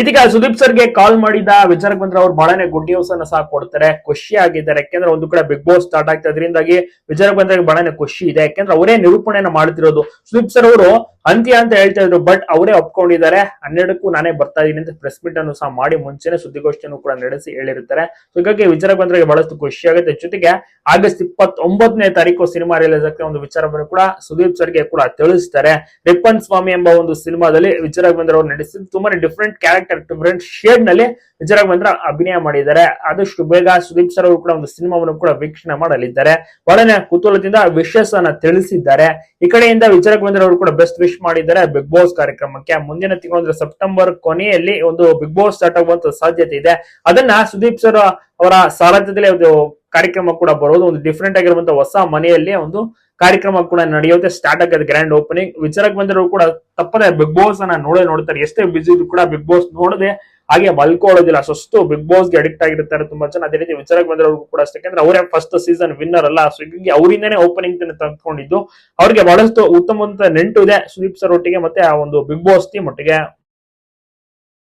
ಇದೀಗ ಸುದೀಪ್ ಸರ್ಗೆ ಕಾಲ್ ಮಾಡಿದ ವಿಚಾರಕ್ಕೆ ಬಂದ್ರೆ ಅವ್ರು ಬಹಳನೇ ಗುಡ್ ನ್ಯೂಸ್ ಅನ್ನ ಸಹ ಕೊಡ್ತಾರೆ. ಖುಷಿ ಆಗಿದ್ದಾರೆ. ಯಾಕೆಂದ್ರೆ ಒಂದು ಕಡೆ ಬಿಗ್ ಬಾಸ್ ಸ್ಟಾರ್ಟ್ ಆಗ್ತಾ ಇದರಿಂದಾಗಿ ವಿಚಾರಕ್ಕೆ ಬಂದ್ರೆ ಬಹಳನೇ ಖುಷಿ ಇದೆ. ಯಾಕೆಂದ್ರೆ ಅವರೇ ನಿರೂಪಣೆಯನ್ನ ಮಾಡುತ್ತಿರೋದು ಸುದೀಪ್ ಸರ್ ಅವರು ಅಂತ್ಯ ಅಂತ ಹೇಳ್ತಾ ಇದ್ರು ಬಟ್ ಅವರೇ ಒಪ್ಕೊಂಡಿದ್ದಾರೆ. ಹನ್ನೆರಡಕ್ಕೂ ನಾನೇ ಬರ್ತಾ ಇದ್ದೀನಿ ಅಂತ ಪ್ರೆಸ್ ಮೀಟ್ ಅನ್ನು ಸಹ ಮಾಡಿ ಮುಂಚೆನೆ ಸುದ್ದಿಗೋಷ್ಠಿಯನ್ನು ಕೂಡ ನಡೆಸಿ ಹೇಳಿರ್ತಾರೆ ಸೊ ಹೀಗಾಗಿ ವಿಚಾರ ಬಂದ್ರೆ ಬಹಳಷ್ಟು ಖುಷಿ ಆಗುತ್ತೆ. ಜೊತೆಗೆ ಆಗಸ್ಟ್ ಇಪ್ಪತ್ತೊಂಬತ್ತನೇ ತಾರೀಕು ಸಿನಿಮಾ ರಿಲೀಸ್ ಆಗ್ತಾ ಒಂದು ವಿಚಾರವನ್ನು ಕೂಡ ಸುದೀಪ್ ಸರ್ಗೆ ಕೂಡ ತಿಳಿಸ್ತಾರೆ. ರಿಪ್ಪನ್ ಸ್ವಾಮಿ ಎಂಬ ಒಂದು ಸಿನಿಮಾದಲ್ಲಿ ವಿಚಾರ ಬಂದ್ರೆ ಅವರು ನಡೆಸಿದ್ರು ತುಂಬಾನೇ ಡಿಫ್ರೆಂಟ್ ಕ್ಯಾರೆಕ್ಟರ್ ಡಿಫ್ರೆಂಟ್ ಶೇಡ್ನಲ್ಲಿ ವಿಜಯ ಮಂತ್ರ ಅಭಿನಯ ಮಾಡಿದ್ದಾರೆ. ಆದಷ್ಟು ಬೇಗ ಸುದೀಪ್ ಸರ್ ಅವರು ಕೂಡ ಒಂದು ಸಿನಿಮಾವನ್ನು ಕೂಡ ವೀಕ್ಷಣೆ ಮಾಡಲಿದ್ದಾರೆ. ಬಹಳನೇ ಕುತೂಹಲದಿಂದ ವಿಶೇಷನ ತಿಳಿಸಿದ್ದಾರೆ. ಈ ಕಡೆಯಿಂದ ವಿಜಯ ರಾಘವೇಂದ್ರ ಅವರು ಕೂಡ ಬೆಸ್ಟ್ ವಿಶ್ ಮಾಡಿದ್ದಾರೆ ಬಿಗ್ ಬಾಸ್ ಕಾರ್ಯಕ್ರಮಕ್ಕೆ. ಮುಂದಿನ ತಿಂಗಳು ಅಂದ್ರೆ ಸೆಪ್ಟೆಂಬರ್ ಕೊನೆಯಲ್ಲಿ ಒಂದು ಬಿಗ್ ಬಾಸ್ ಸ್ಟಾರ್ಟ್ ಆಗುವಂತ ಸಾಧ್ಯತೆ ಇದೆ. ಅದನ್ನ ಸುದೀಪ್ ಸರ್ ಅವರ ಸಾರಥ್ಯದಲ್ಲಿ ಒಂದು ಕಾರ್ಯಕ್ರಮ ಕೂಡ ಬರೋದು, ಒಂದು ಡಿಫ್ರೆಂಟ್ ಆಗಿರುವಂತಹ ಹೊಸ ಮನೆಯಲ್ಲಿ ಒಂದು ಕಾರ್ಯಕ್ರಮ ಕೂಡ ನಡೆಯುತ್ತೆ. ಸ್ಟಾರ್ಟ್ ಆಗಿದೆ ಗ್ರ್ಯಾಂಡ್ ಓಪನಿಂಗ್ ವಿಚಾರಕ್ಕೆ ಬಂದಿರೋ ಕೂಡ ತಪ್ಪದೆ ಬಿಗ್ ಬಾಸ್ ಅನ್ನ ನೋಡೇ ನೋಡ್ತಾರೆ. ಎಷ್ಟೇ ಬಿಸಿ ಇದ್ರು ಕೂಡ ಬಿಗ್ ಬಾಸ್ ನೋಡದೆ ಹಾಗೆ ಮಲ್ಕೊಳ್ಳೋದಿಲ್ಲ ಅಷ್ಟು ಬಿಗ್ ಬಾಸ್ಗೆ ಅಡಿಕ್ಟ್ ಆಗಿರ್ತಾರೆ ತುಂಬಾ ಜನ. ಅದೇ ರೀತಿ ವಿಚಾರಕ್ಕೆ ಬಂದಿರೋರು ಕೂಡ ಅಷ್ಟೇ. ಯಾಕಂದ್ರೆ ಅವರೇ ಫಸ್ಟ್ ಸೀಸನ್ ವಿನ್ನರ್ ಅಲ್ಲ. ಸೊ ಹೀಗಾಗಿ ಅವರಿಂದನೇ ಓಪನಿಂಗ್ ತಂದ್ಕೊಂಡಿದ್ದು ಅವ್ರಿಗೆ ಬಹಳಷ್ಟು ಉತ್ತಮವಾದ ನೆಂಟು ಇದೆ. ಸುದೀಪ್ ಸರ್ ಒಟ್ಟಿಗೆ ಮತ್ತೆ ಆ ಒಂದು ಬಿಗ್ ಬಾಸ್ ಟೀಮ್ ಒಟ್ಟಿಗೆ